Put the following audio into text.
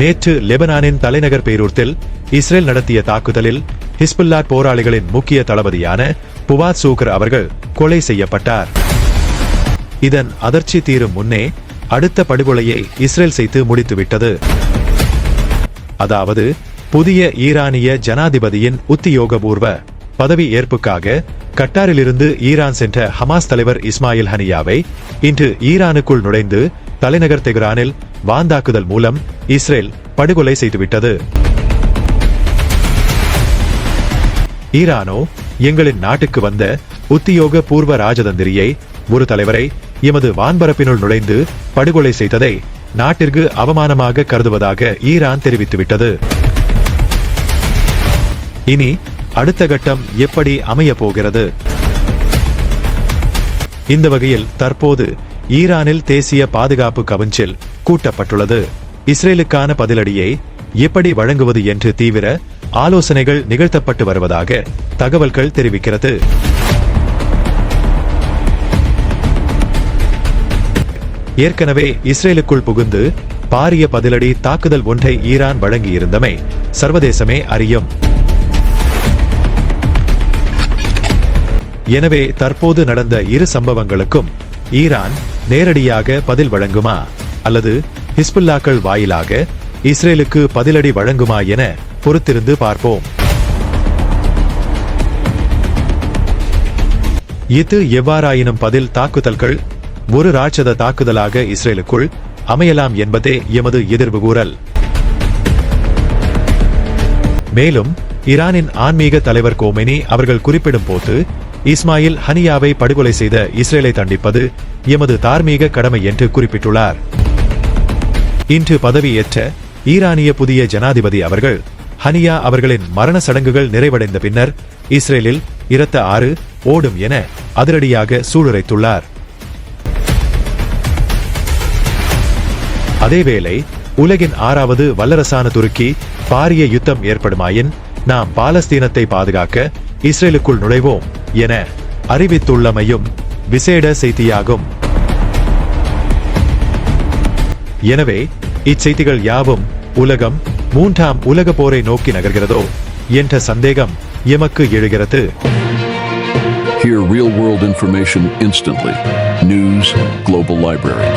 நேற்று லெபனானின் தலைநகர் பெய்ரூத்தில் இஸ்ரேல் நடத்திய தாக்குதலில் ஹிஸ்புல்லா போராளிகளின் முக்கிய தளபதியான புவாத் சூக்கர் அவர்கள் கொலை செய்யப்பட்டார். இதன் அதிர்ச்சி தீரும் முன்னே அடுத்த படுகொலையை இஸ்ரேல் செய்து முடித்துவிட்டது. அதாவது புதிய ஈரானிய ஜனாதிபதியின் உத்தியோகபூர்வ பதவி ஏற்புக்காக கட்டாரிலிருந்து ஈரான் சென்ற ஹமாஸ் தலைவர் இஸ்மாயில் ஹனியாவை இன்று ஈரானுக்குள் நுழைந்து தலைநகர் தெஹ்ரானில் வாந்தாக்குதல் மூலம் இஸ்ரேல் படுகொலை செய்துவிட்டது. ஈரானோ எங்களின் நாட்டுக்கு வந்த உத்தியோக பூர்வ ராஜதந்திரியை ஒரு தலைவரை எமது வான்பரப்பினுள் நுழைந்து படுகொலை செய்ததை நாட்டிற்கு அவமானமாக கருதுவதாக ஈரான் தெரிவித்துவிட்டது. இனி அடுத்த கட்டம் எப்படி அமையப் போகிறது? இந்த வகையில் தற்போது ஈரானில் தேசிய பாதுகாப்பு கவுன்சில் கூட்டப்பட்டுள்ளது. இஸ்ரேலுக்கான பதிலடியை எப்படி வழங்குவது என்று தீவிர ஆலோசனைகள் நிகழ்த்தப்பட்டு வருவதாக தகவல்கள் தெரிவிக்கிறது. ஏற்கனவே இஸ்ரேலுக்குள் புகுந்து பாரிய பதிலடி தாக்குதல் ஒன்றை ஈரான் வழங்கியிருந்தமை சர்வதேசமே அறியும். எனவே தற்போது நடந்த இரு சம்பவங்களுக்கும் ஈரான் நேரடியாக பதில் வழங்குமா? அல்லது ஹிஸ்புல்லாக்கள் வாயிலாக இஸ்ரேலுக்கு பதிலடி வழங்குமா என பொறுத்திருந்து பார்ப்போம். இது எவ்வாறாயினும் பதில் தாக்குதல்கள் ஒரு ராட்சத தாக்குதலாக இஸ்ரேலுக்குள் அமையலாம் என்பதே எமது எதிர்வு கூறல். மேலும் ஈரானின் ஆன்மீக தலைவர் கோமெனி அவர்கள் குறிப்பிடும் போது இஸ்மாயில் ஹனியாவை படுகொலை செய்த இஸ்ரேலை தண்டிப்பது எமது தார்மீக கடமை என்று குறிப்பிட்டுள்ளார். இன்று பதவியேற்ற ஈரானிய புதிய ஜனாதிபதி அவர்கள் ஹனியா அவர்களின் மரண சடங்குகள் நிறைவடைந்த பின்னர் இஸ்ரேலில் இரத்த ஆறு ஓடும் என அதிரடியாக சூளுரைத்துள்ளார். அதேவேளை உலகின் ஆறாவது வல்லரசான துருக்கி பாரிய யுத்தம் ஏற்படுமாயின் நாம் பாலஸ்தீனத்தை பாதுகாக்க இஸ்ரேலுக்குள் நுழைவோம் என அறிவித்துள்ளமையும் விசேட செய்தியாகும் எனவே இச்செய்திகள் யாவும் உலகம் மூன்றாம் உலக போரை நோக்கி நகர்கிறதோ என்ற சந்தேகம் எமக்கு எழுகிறது Hear real world information instantly. News Global Library.